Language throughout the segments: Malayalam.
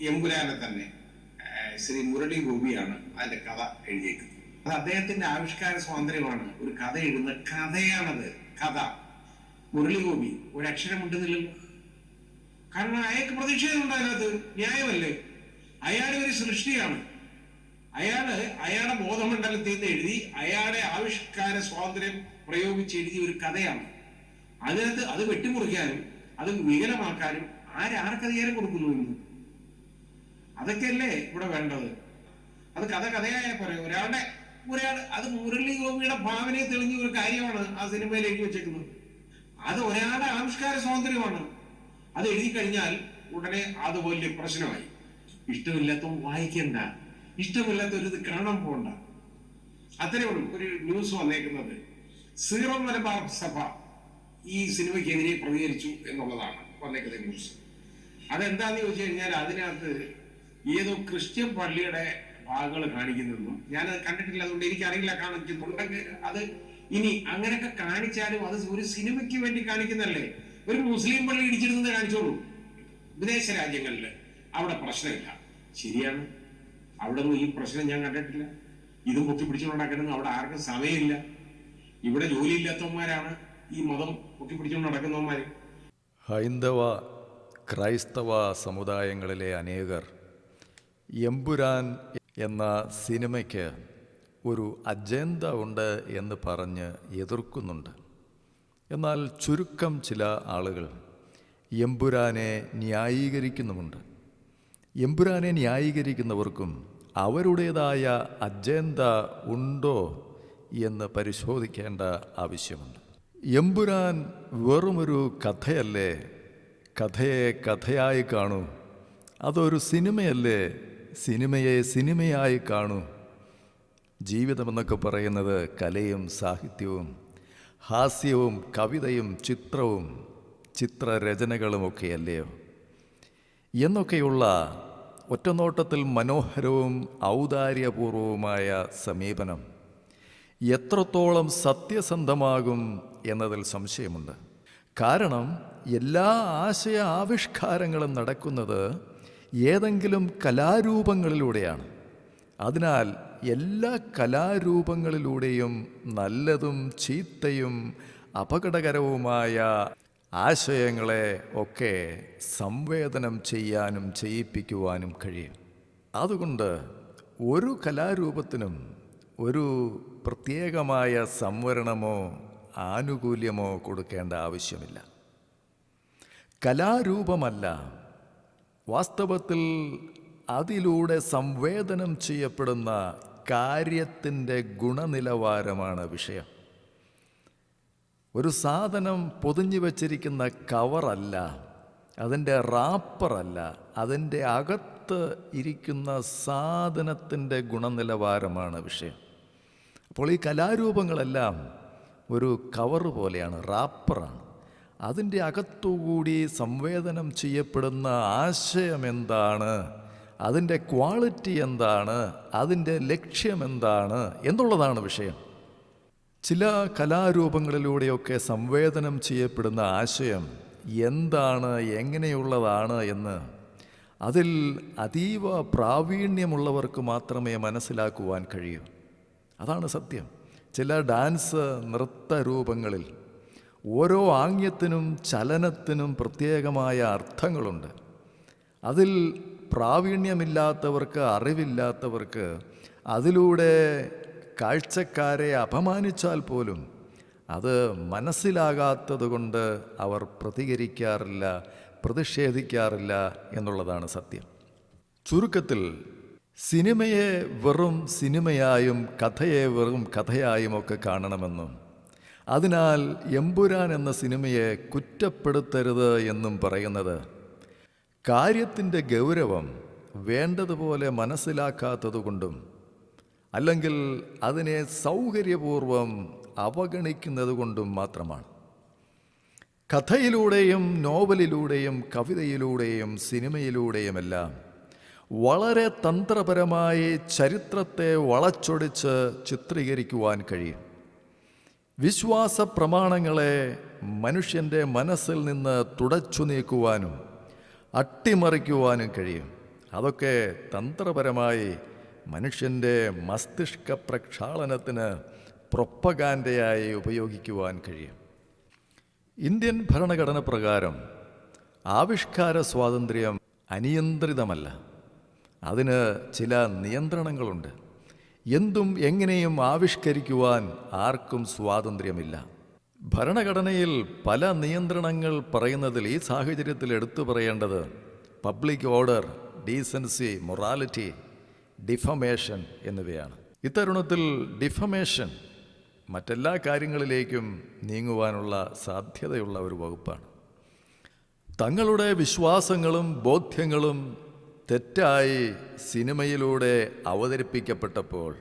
എമ്പുരാനെ തന്നെ ശ്രീ മുരളി ഗോപിയാണ് അതിന്റെ കഥ എഴുതിയേക്കുന്നത്. അത് അദ്ദേഹത്തിന്റെ ആവിഷ്കാര സ്വാതന്ത്ര്യമാണ്. ഒരു കഥ എഴുതുന്ന കഥയാണത്. കഥ. മുരളി ഗോപി ഒരക്ഷരം ഉണ്ടെന്നില്ലല്ലോ കാരണം അയാൾക്ക് പ്രതിഷേധമുണ്ട് അതിനകത്ത് ന്യായമല്ലേ? അയാൾ ഒരു സൃഷ്ടിയാണ്. അയാൾ അയാളുടെ ബോധമണ്ഡലത്തിൽ നിന്ന് എഴുതി അയാളുടെ ആവിഷ്കാര സ്വാതന്ത്ര്യം പ്രയോഗിച്ച് എഴുതിയ ഒരു കഥയാണ്. അതിനകത്ത് അത് വെട്ടിമുറിക്കാനും അത് വികലമാക്കാനും ആരാർക്ക് അധികാരം കൊടുക്കുന്നു അതൊക്കെയല്ലേ ഇവിടെ വേണ്ടത്? അത് കഥ കഥയായ പറയും ഒരാളുടെ ഒരാൾ അത് മുരളി ഗോപിയുടെ ഭാവനയെ തെളിഞ്ഞ ഒരു കാര്യമാണ് ആ സിനിമയിൽ എഴുതി വെച്ചേക്കുന്നത്. അത് ഒരാളുടെ ആവിഷ്കാര സ്വാതന്ത്ര്യമാണ്. അത് എഴുതി കഴിഞ്ഞാൽ ഉടനെ അത് വലിയ പ്രശ്നമായി. ഇഷ്ടമില്ലാത്ത വായിക്കണ്ട. ഇഷ്ടമില്ലാത്ത ഒരു ഇത് കാണാൻ പോകണ്ട അത്രയേ ഉള്ളൂ. ഒരു ന്യൂസ് വന്നേക്കുന്നത്. സീറോ മലബാർ സഭ ഈ സിനിമയ്ക്കെതിരെ പ്രതികരിച്ചു എന്നുള്ളതാണ് വന്നേക്കുന്ന ന്യൂസ്. അതെന്താന്ന് ചോദിച്ചു കഴിഞ്ഞാൽ അതിനകത്ത് ഏതോ ക്രിസ്ത്യൻ പള്ളിയുടെ ഭാഗങ്ങൾ കാണിക്കുന്നതെന്നും ഞാനത് കണ്ടിട്ടില്ല അതുകൊണ്ട് എനിക്കറിയില്ല കാണിക്കുന്നുണ്ടെങ്കിൽ അത് ഇനി അങ്ങനെയൊക്കെ കാണിച്ചാലും അത് ഒരു സിനിമയ്ക്ക് വേണ്ടി കാണിക്കുന്നല്ലേ ഒരു മുസ്ലിം പള്ളി ഇടിച്ചിരുന്നത് കാണിച്ചോളൂ. വിദേശ രാജ്യങ്ങളിൽ അവിടെ പ്രശ്നമില്ല. ശരിയാണ്. അവിടെ ഈ പ്രശ്നം ഞാൻ കണ്ടിട്ടില്ല. ഇത് മുത്തി പൊക്കിപ്പിടിച്ചുകൊണ്ടാക്കണമെന്ന് അവിടെ ആർക്കും സമയമില്ല. ഇവിടെ ജോലിയില്ലാത്തവന്മാരാണ് ഈ മതം പൊക്കിപ്പിടിച്ചുകൊണ്ട് നടക്കുന്നവന്മാര് ഹൈന്ദവ ക്രൈസ്തവ സമുദായങ്ങളിലെ അനേകർ എമ്പുരാൻ എന്ന സിനിമയ്ക്ക് ഒരു അജണ്ട ഉണ്ട് എന്ന് പറഞ്ഞ് എതിർക്കുന്നുണ്ട്. എന്നാൽ ചുരുക്കം ചില ആളുകൾ എമ്പുരാനെ ന്യായീകരിക്കുന്നുമുണ്ട്. എമ്പുരാനെ ന്യായീകരിക്കുന്നവർക്കും അവരുടേതായ അജണ്ട ഉണ്ടോ എന്ന് പരിശോധിക്കേണ്ട ആവശ്യമുണ്ട്. എമ്പുരാൻ വെറുമൊരു കഥയല്ലേ? കഥയെ കഥയായി കാണൂ. അതൊരു സിനിമയല്ലേ? സിനിമയെ സിനിമയായി കാണൂ. ജീവിതമെന്നൊക്കെ പറയുന്നത് കലയും സാഹിത്യവും ഹാസ്യവും കവിതയും ചിത്രവും ചിത്രരചനകളുമൊക്കെ അല്ലയോ എന്നൊക്കെയുള്ള ഒറ്റനോട്ടത്തിൽ മനോഹരവും ഔദാര്യപൂർവവുമായ സമീപനം എത്രത്തോളം സത്യസന്ധമാകും എന്നതിൽ സംശയമുണ്ട്. കാരണം എല്ലാ ആശയ ആവിഷ്കാരങ്ങളും നടക്കുന്നത് ഏതെങ്കിലും കലാരൂപങ്ങളിലൂടെയാണ്. അതിനാൽ എല്ലാ കലാരൂപങ്ങളിലൂടെയും നല്ലതും ചീത്തയും അപകടകരവുമായ ആശയങ്ങളെ ഒക്കെ സംവേദനം ചെയ്യാനും ചെയ്യിപ്പിക്കുവാനും കഴിയും. അതുകൊണ്ട് ഒരു കലാരൂപത്തിനും ഒരു പ്രത്യേകമായ സംവരണമോ ആനുകൂല്യമോ കൊടുക്കേണ്ട ആവശ്യമില്ല. കലാരൂപമല്ല വാസ്തവത്തിൽ അതിലൂടെ സംവേദനം ചെയ്യപ്പെടുന്ന കാര്യത്തിന്റെ ഗുണനിലവാരമാണ് വിഷയം. ഒരു സാധനം പൊതിഞ്ഞു വച്ചിരിക്കുന്ന കവറല്ല അതിന്റെ റാപ്പറല്ല അതിന്റെ അകത്ത് ഇരിക്കുന്ന സാധനത്തിന്റെ ഗുണനിലവാരമാണ് വിഷയം. അപ്പോൾ ഈ കലാരൂപങ്ങളെല്ലാം ഒരു കവർ പോലെയാണ് റാപ്പറാണ്. അതിന്റെ അകത്തുകൂടി സംവേദനം ചെയ്യപ്പെടുന്ന ആശയം എന്താണ്? അതിന്റെ ക്വാളിറ്റി എന്താണ്? അതിന്റെ ലക്ഷ്യം എന്താണ്? എന്നുള്ളതാണ് വിഷയം. ചില കലാരൂപങ്ങളിലൂടെയൊക്കെ സംവേദനം ചെയ്യപ്പെടുന്ന ആശയം എന്താണ് എങ്ങനെയുള്ളതാണ് എന്ന് അതിൽ അതീവ പ്രാവീണ്യമുള്ളവർക്ക് മാത്രമേ മനസ്സിലാക്കുവാൻ കഴിയൂ. അതാണ് സത്യം. ചില ഡാൻസ് നൃത്തരൂപങ്ങളിൽ ഓരോ ആംഗ്യത്തിനും ചലനത്തിനും പ്രത്യേകമായ അർത്ഥങ്ങളുണ്ട്. അതിൽ പ്രാവീണ്യമില്ലാത്തവർക്ക് അറിവില്ലാത്തവർക്ക് അതിലൂടെ കാഴ്ചക്കാരെ അപമാനിച്ചാൽ പോലും അത് മനസ്സിലാകാത്തതുകൊണ്ട് അവർ പ്രതികരിക്കാറില്ല പ്രതിഷേധിക്കാറില്ല എന്നുള്ളതാണ് സത്യം. ചുരുക്കത്തിൽ സിനിമയെ വെറും സിനിമയായും കഥയെ വെറും കഥയായും ഒക്കെ കാണണമെന്നും അതിനാൽ എമ്പുരാൻ എന്ന സിനിമയെ കുറ്റപ്പെടുത്തരുത് എന്നും പറയുന്നത്. കാര്യത്തിന്റെ ഗൗരവം വേണ്ടതുപോലെ മനസ്സിലാക്കാത്തതുകൊണ്ടും അല്ലെങ്കിൽ അതിനെ സൗകര്യപൂർവം അവഗണിക്കുന്നത് കൊണ്ടും മാത്രമാണ്. കഥയിലൂടെയും നോവലിലൂടെയും കവിതയിലൂടെയും സിനിമയിലൂടെയുമെല്ലാം വളരെ തന്ത്രപരമായി ചരിത്രത്തെ വളച്ചൊടിച്ച് ചിത്രീകരിക്കുവാൻ കഴിയും. വിശ്വാസ പ്രമാണങ്ങളെ മനുഷ്യന്റെ മനസ്സിൽ നിന്ന് തുടച്ചു നീക്കുവാനും അട്ടിമറിക്കുവാനും കഴിയും. അതൊക്കെ തന്ത്രപരമായി മനുഷ്യന്റെ മസ്തിഷ്ക പ്രക്ഷാളനത്തിന് പ്രൊപ്പഗാൻഡയായി ഉപയോഗിക്കുവാൻ കഴിയും. ഇന്ത്യൻ ഭരണഘടന പ്രകാരം ആവിഷ്കാര സ്വാതന്ത്ര്യം അനിയന്ത്രിതമല്ല. അതിന് ചില നിയന്ത്രണങ്ങളുണ്ട്. എന്തും എങ്ങനെയും ആവിഷ്കരിക്കുവാൻ ആർക്കും സ്വാതന്ത്ര്യമില്ല. ഭരണഘടനയിൽ പല നിയന്ത്രണങ്ങൾ പറയുന്നതിൽ ഈ സാഹചര്യത്തിൽ എടുത്തു പറയേണ്ടത് public order decency morality defamation എന്നിവയാണ്. ഇത്തരുണത്തിൽ ഡിഫമേഷൻ മറ്റെല്ലാ കാര്യങ്ങളിലേക്കും നീങ്ങുവാനുള്ള സാധ്യതയുള്ള ഒരു വകുപ്പാണ്. തങ്ങളുടെ വിശ്വാസങ്ങളും ബോധ്യങ്ങളും തെറ്റായി സിനിമയിലൂടെ അവതരിപ്പിക്കപ്പെട്ടപ്പോൾ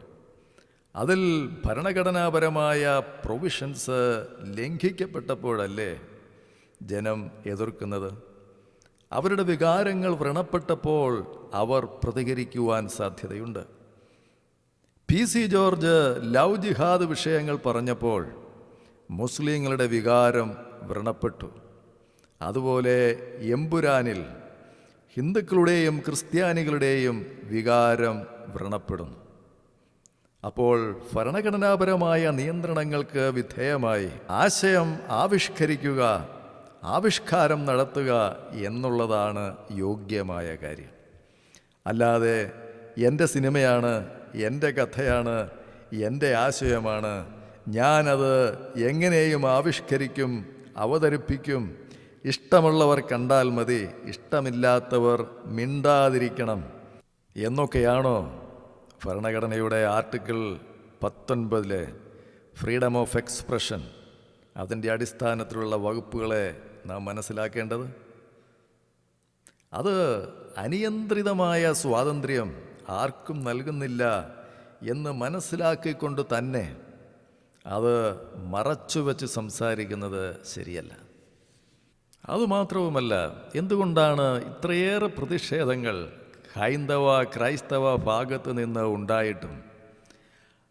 അതിൽ ഭരണഘടനാപരമായ പ്രൊവിഷൻസ് ലംഘിക്കപ്പെട്ടപ്പോഴല്ലേ ജനം എതിർക്കുന്നത്? അവരുടെ വികാരങ്ങൾ വ്രണപ്പെട്ടപ്പോൾ അവർ പ്രതികരിക്കുവാൻ സാധ്യതയുണ്ട്. P C George love jihad വിഷയങ്ങൾ പറഞ്ഞപ്പോൾ മുസ്ലിങ്ങളുടെ വികാരം വ്രണപ്പെട്ടു. അതുപോലെ എമ്പുരാനിൽ ഹിന്ദുക്കളുടെയും ക്രിസ്ത്യാനികളുടെയും വികാരം വ്രണപ്പെടുന്നു. അപ്പോൾ ഭരണഘടനാപരമായ നിയന്ത്രണങ്ങൾക്ക് വിധേയമായി ആശയം ആവിഷ്കരിക്കുക ആവിഷ്കാരം നടത്തുക എന്നുള്ളതാണ് യോഗ്യമായ കാര്യം. അല്ലാതെ എന്റെ സിനിമയാണ് എന്റെ കഥയാണ് എന്റെ ആശയമാണ് ഞാനത് എങ്ങനെയും ആവിഷ്കരിക്കും അവതരിപ്പിക്കും ഇഷ്ടമുള്ളവർ കണ്ടാൽ മതി. ഇഷ്ടമില്ലാത്തവർ മിണ്ടാതിരിക്കണം. എന്നൊക്കെയാണോ ഭരണഘടനയുടെ ആർട്ടിക്കിൾ പത്തൊൻപതിലെ ഫ്രീഡം ഓഫ് എക്സ്പ്രഷൻ? അതിന്റെ അടിസ്ഥാനത്തിലുള്ള വകുപ്പുകളെ നാം മനസ്സിലാക്കേണ്ടത്? അത് അനിയന്ത്രിതമായ സ്വാതന്ത്ര്യം ആർക്കും നൽകുന്നില്ല എന്ന് മനസ്സിലാക്കിക്കൊണ്ട് തന്നെ അത് മറച്ചുവെച്ച് സംസാരിക്കുന്നത് ശരിയല്ല. അതുമാത്രവുമല്ല എന്തുകൊണ്ടാണ് ഇത്രയേറെ പ്രതിഷേധങ്ങൾ ഹൈന്ദവ ക്രൈസ്തവ ഭാഗത്ത് നിന്ന് ഉണ്ടായിട്ടും?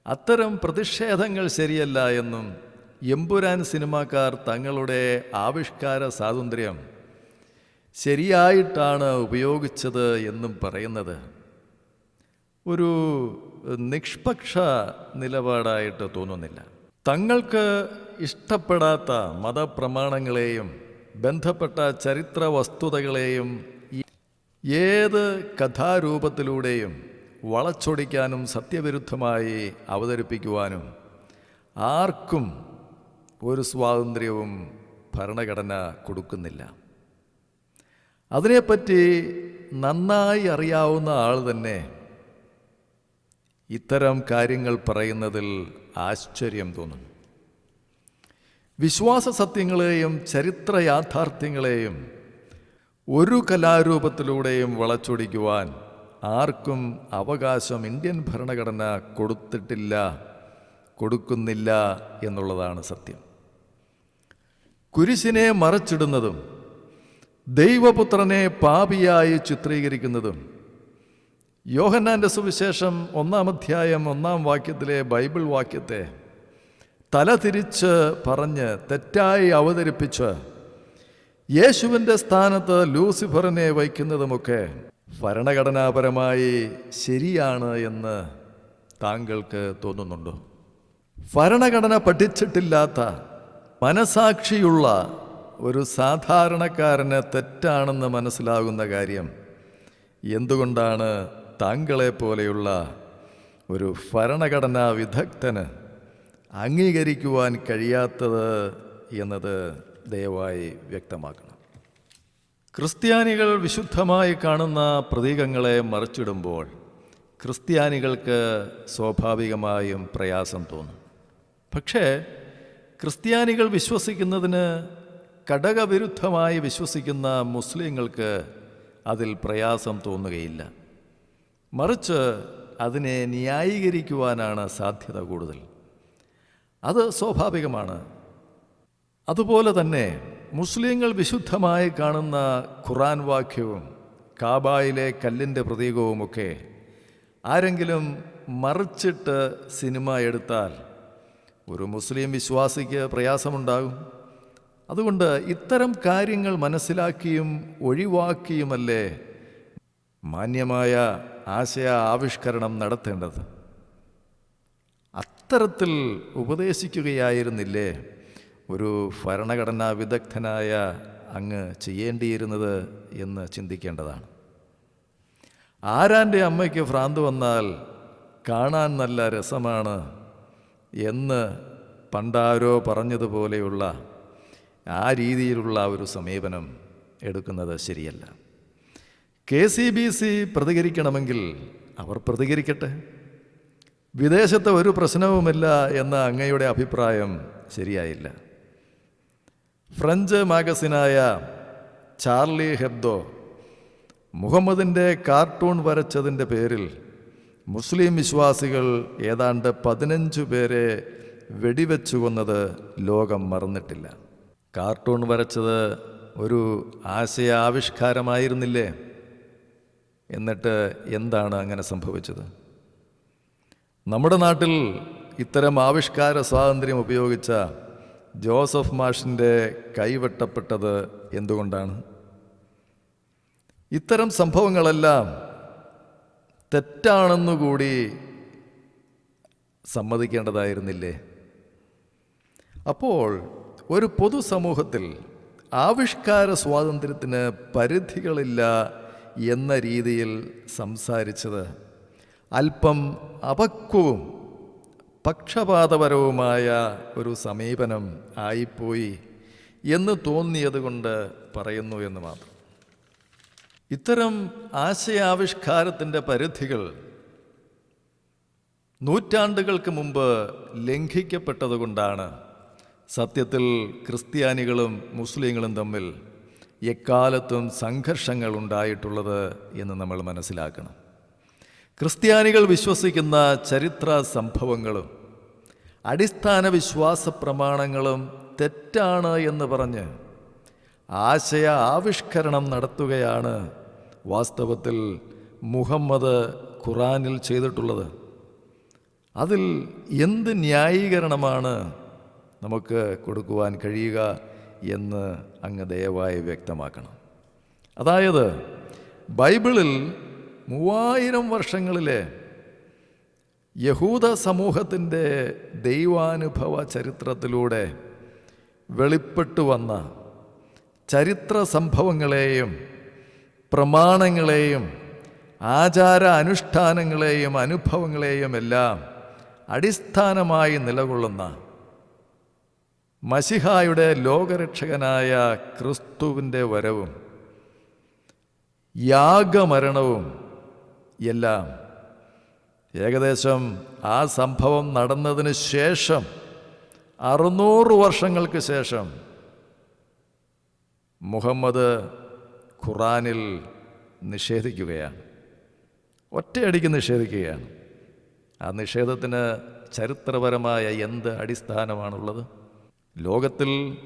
അത്തരം പ്രതിഷേധങ്ങൾ ശരിയല്ല എന്നും എമ്പുരാൻ സിനിമാക്കാർ തങ്ങളുടെ ആവിഷ്കാര സ്വാതന്ത്ര്യം ശരിയായിട്ടാണ് ഉപയോഗിച്ചത് എന്നും പറയുന്നത്. ഒരു നിഷ്പക്ഷ നിലപാടായിട്ട് തോന്നുന്നില്ല. തങ്ങൾക്ക് ഇഷ്ടപ്പെടാത്ത മതപ്രമാണങ്ങളെയും ബന്ധപ്പെട്ട ചരിത്ര വസ്തുതകളെയും ഏത് കഥാരൂപത്തിലൂടെയും വളച്ചൊടിക്കാനും സത്യവിരുദ്ധമായി അവതരിപ്പിക്കുവാനും ആർക്കും ഒരു സ്വാതന്ത്ര്യവും ഭരണഘടന കൊടുക്കുന്നില്ല. അതിനെപ്പറ്റി നന്നായി അറിയാവുന്ന ആൾ തന്നെ ഇത്തരം കാര്യങ്ങൾ പറയുന്നതിൽ ആശ്ചര്യം തോന്നും വിശ്വാസ സത്യങ്ങളെയും ചരിത്ര യാഥാർത്ഥ്യങ്ങളെയും ഒരു കലാരൂപത്തിലൂടെയും വളച്ചൊടിക്കുവാൻ ആർക്കും അവകാശം ഇന്ത്യൻ ഭരണഘടന കൊടുത്തിട്ടില്ല കൊടുക്കുന്നില്ല എന്നുള്ളതാണ് സത്യം. കുരിശിനെ മറച്ചിടുന്നതും ദൈവപുത്രനെ പാപിയായി ചിത്രീകരിക്കുന്നതും യോഹന്നാന്റെ സുവിശേഷം ഒന്നാം അധ്യായം ഒന്നാം വാക്യത്തിലെ ബൈബിൾ വാക്യത്തെ തലതിരിച്ച് പറഞ്ഞ് തെറ്റായി അവതരിപ്പിച്ച് യേശുവിന്റെ സ്ഥാനത്ത് ലൂസിഫറിനെ വയ്ക്കുന്നതുമൊക്കെ ഭരണഘടനാപരമായി ശരിയാണ് എന്ന് താങ്കൾക്ക് തോന്നുന്നുണ്ടോ? ഭരണഘടന പഠിച്ചിട്ടില്ലാത്ത മനസാക്ഷിയുള്ള ഒരു സാധാരണക്കാരന് തെറ്റാണെന്ന് മനസ്സിലാകുന്ന കാര്യം എന്തുകൊണ്ടാണ് താങ്കളെ പോലെയുള്ള ഒരു ഭരണഘടനാ വിദഗ്ധന് അംഗീകരിക്കുവാൻ കഴിയാത്തത് എന്നത് ദയവായി വ്യക്തമാക്കണം. ക്രിസ്ത്യാനികൾ വിശുദ്ധമായി കാണുന്ന പ്രതീകങ്ങളെ മറിച്ചിടുമ്പോൾ ക്രിസ്ത്യാനികൾക്ക് സ്വാഭാവികമായും പ്രയാസം തോന്നും. പക്ഷേ ക്രിസ്ത്യാനികൾ വിശ്വസിക്കുന്നതിന് ഘടകവിരുദ്ധമായി വിശ്വസിക്കുന്ന മുസ്ലിങ്ങൾക്ക് അതിൽ പ്രയാസം തോന്നുകയില്ല. മറിച്ച് അതിനെ ന്യായീകരിക്കുവാനാണ് സാധ്യത കൂടുതൽ. അത് സ്വാഭാവികമാണ്. അതുപോലെ തന്നെ മുസ്ലിങ്ങൾ വിശുദ്ധമായി കാണുന്ന ഖുറാൻ വാക്യവും കാബായിലെ കല്ലിന്റെ പ്രതീകവുമൊക്കെ ആരെങ്കിലും മറിച്ചിട്ട് സിനിമ എടുത്താൽ ഒരു മുസ്ലിം വിശ്വാസിക്ക് പ്രയാസമുണ്ടാകും. അതുകൊണ്ട് ഇത്തരം കാര്യങ്ങൾ മനസ്സിലാക്കിയും ഒഴിവാക്കിയുമല്ലേ മാന്യമായ ആശയ ആവിഷ്കരണം നടത്തേണ്ടത്? അത്തരത്തിൽ ഉപദേശിക്കുകയായിരുന്നില്ലേ? ഒരു ഭരണഘടനാ വിദഗ്ധനായ അങ്ങ് ചെയ്യേണ്ടിയിരുന്നത് എന്ന് ചിന്തിക്കേണ്ടതാണ്. ആരാന്റെ അമ്മയ്ക്ക് ഭ്രാന്ത് വന്നാൽ കാണാൻ നല്ല രസമാണ് എന്ന് പണ്ടാരോ പറഞ്ഞതുപോലെയുള്ള ആ രീതിയിലുള്ള ഒരു സമീപനം എടുക്കുന്നത് ശരിയല്ല. കെ സി ബി സി പ്രതികരിക്കണമെങ്കിൽ അവർ പ്രതികരിക്കട്ടെ. വിദേശത്തെ ഒരു പ്രശ്നവുമില്ല എന്ന അങ്ങയുടെ അഭിപ്രായം ശരിയായില്ല. ഫ്രഞ്ച് മാഗസിനായ ചാർലി ഹെബ്ദോ മുഹമ്മദിന്റെ കാർട്ടൂൺ വരച്ചതിന്റെ പേരിൽ മുസ്ലിം വിശ്വാസികൾ ഏതാണ്ട് പതിനഞ്ചു പേരെ വെടിവെച്ചു കൊന്നത് ലോകം മറന്നിട്ടില്ല. കാർട്ടൂൺ വരച്ചത് ഒരു ആശയ ആവിഷ്കാരമായിരുന്നില്ലേ എന്നിട്ട് എന്താണ് അങ്ങനെ സംഭവിച്ചത്? നമ്മുടെ നാട്ടിൽ ഇത്തരം ആവിഷ്കാര സ്വാതന്ത്ര്യം ഉപയോഗിച്ച ജോസഫ് മാഷിന്റെ കൈവെട്ടപ്പെട്ടത് എന്തുകൊണ്ടാണ്? ഇത്തരം സംഭവങ്ങളെല്ലാം തെറ്റാണെന്നുകൂടി സമ്മതിക്കേണ്ടതായിരുന്നില്ലേ? അപ്പോൾ ഒരു പൊതുസമൂഹത്തിൽ ആവിഷ്കാര സ്വാതന്ത്ര്യത്തിന് പരിധികളില്ല എന്ന രീതിയിൽ സംസാരിച്ചത് അല്പം അപക്വവും പക്ഷപാതപരവുമായ ഒരു സമീപനം ആയിപ്പോയി എന്ന് തോന്നിയതുകൊണ്ട് പറയുന്നു എന്ന് മാത്രം. ഇത്തരം ആശയാവിഷ്കാരത്തിന്റെ പരിധികൾ നൂറ്റാണ്ടുകൾക്ക് മുമ്പ് ലംഘിക്കപ്പെട്ടതുകൊണ്ടാണ് സത്യത്തിൽ ക്രിസ്ത്യാനികളും മുസ്ലിങ്ങളും തമ്മിൽ എക്കാലത്തും സംഘർഷങ്ങൾ ഉണ്ടായിട്ടുള്ളത് എന്ന് നമ്മൾ മനസ്സിലാക്കണം. ക്രിസ്ത്യാനികൾ വിശ്വസിക്കുന്ന ചരിത്ര സംഭവങ്ങളും അടിസ്ഥാന വിശ്വാസ പ്രമാണങ്ങളും തെറ്റാണ് എന്ന് പറഞ്ഞ് ആശയ ആവിഷ്കരണം നടത്തുകയാണ് വാസ്തവത്തിൽ മുഹമ്മദ് ഖുറാനിൽ ചെയ്തിട്ടുള്ളത്. അതിൽ എന്ത് ന്യായീകരണമാണ് നമുക്ക് കൊടുക്കുവാൻ കഴിയുക എന്ന് അങ്ങ് ദയവായി വ്യക്തമാക്കണം. അതായത് ബൈബിളിൽ മൂവായിരം വർഷങ്ങളിലെ യഹൂദ സമൂഹത്തിന്റെ ദൈവാനുഭവ ചരിത്രത്തിലൂടെ വെളിപ്പെട്ടു വന്ന ചരിത്ര സംഭവങ്ങളെയും പ്രമാണങ്ങളെയും ആചാര അനുഷ്ഠാനങ്ങളെയും അനുഭവങ്ങളെയും എല്ലാം അടിസ്ഥാനമായി നിലകൊള്ളുന്ന മസിഹായുടെ ലോകരക്ഷകനായ ക്രിസ്തുവിന്റെ വരവും യാഗമരണവും എല്ലാം. ഏകദേശം ആ സംഭവം നടന്നതിന് ശേഷം അറുന്നൂറ് വർഷങ്ങൾക്ക് ശേഷം മുഹമ്മദ് ഖുറാനിൽ നിഷേധിക്കുകയാണ്. ഒറ്റയടിക്ക് നിഷേധിക്കുകയാണ്. ആ നിഷേധത്തിന് ചരിത്രപരമായ എന്ത് അടിസ്ഥാനമാണുള്ളത്? ലോകത്തിൽ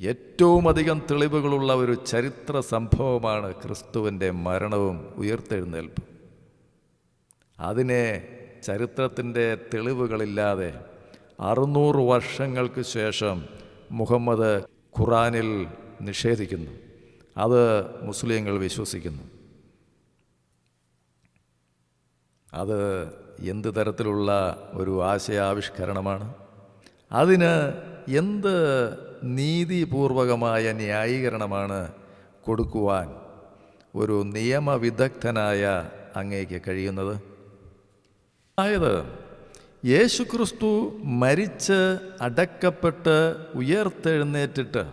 ഏറ്റവും അധികം തെളിവുകളുള്ള ഒരു ചരിത്ര സംഭവമാണ് ക്രിസ്തുവിന്റെ മരണവും ഉയർത്തെഴുന്നേൽപ്പും. അതിനെ ചരിത്രത്തിന്റെ തെളിവുകളില്ലാതെ അറുന്നൂറ് വർഷങ്ങൾക്ക് ശേഷം മുഹമ്മദ് ഖുറാനിൽ നിഷേധിക്കുന്നു. അത് മുസ്ലിങ്ങൾ വിശ്വസിക്കുന്നു. അത് എന്ത് തരത്തിലുള്ള ഒരു ആശയാവിഷ്കരണമാണ്? അതിന് എന്ത് നീതിപൂർവകമായ ന്യായീകരണമാണ് കൊടുക്കുവാൻ ഒരു നിയമവിദഗ്ധനായ അങ്ങേക്ക് കഴിയുന്നത്. അതായത് യേശുക്രിസ്തു മരിച്ച് അടക്കപ്പെട്ട് ഉയർത്തെഴുന്നേറ്റിട്ട്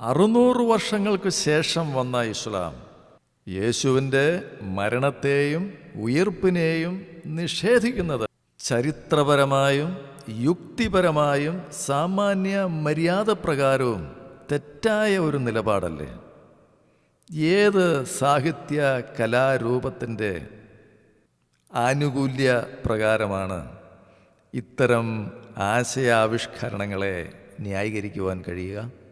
അറുന്നൂറ് വർഷങ്ങൾക്ക് ശേഷം വന്ന ഇസ്ലാം യേശുവിന്റെ മരണത്തെയും ഉയർപ്പിനെയും നിഷേധിക്കുന്നത് ചരിത്രപരമായും യുക്തിപരമായും സാമാന്യ മര്യാദ പ്രകാരവും തെറ്റായ ഒരു നിലപാടല്ലേ? ഏത് സാഹിത്യ കലാരൂപത്തിന്റെ ആനുകൂല്യ പ്രകാരമാണ് ഇത്തരം ആശയാവിഷ്കരണങ്ങളെ ന്യായീകരിക്കുവാൻ കഴിയുക?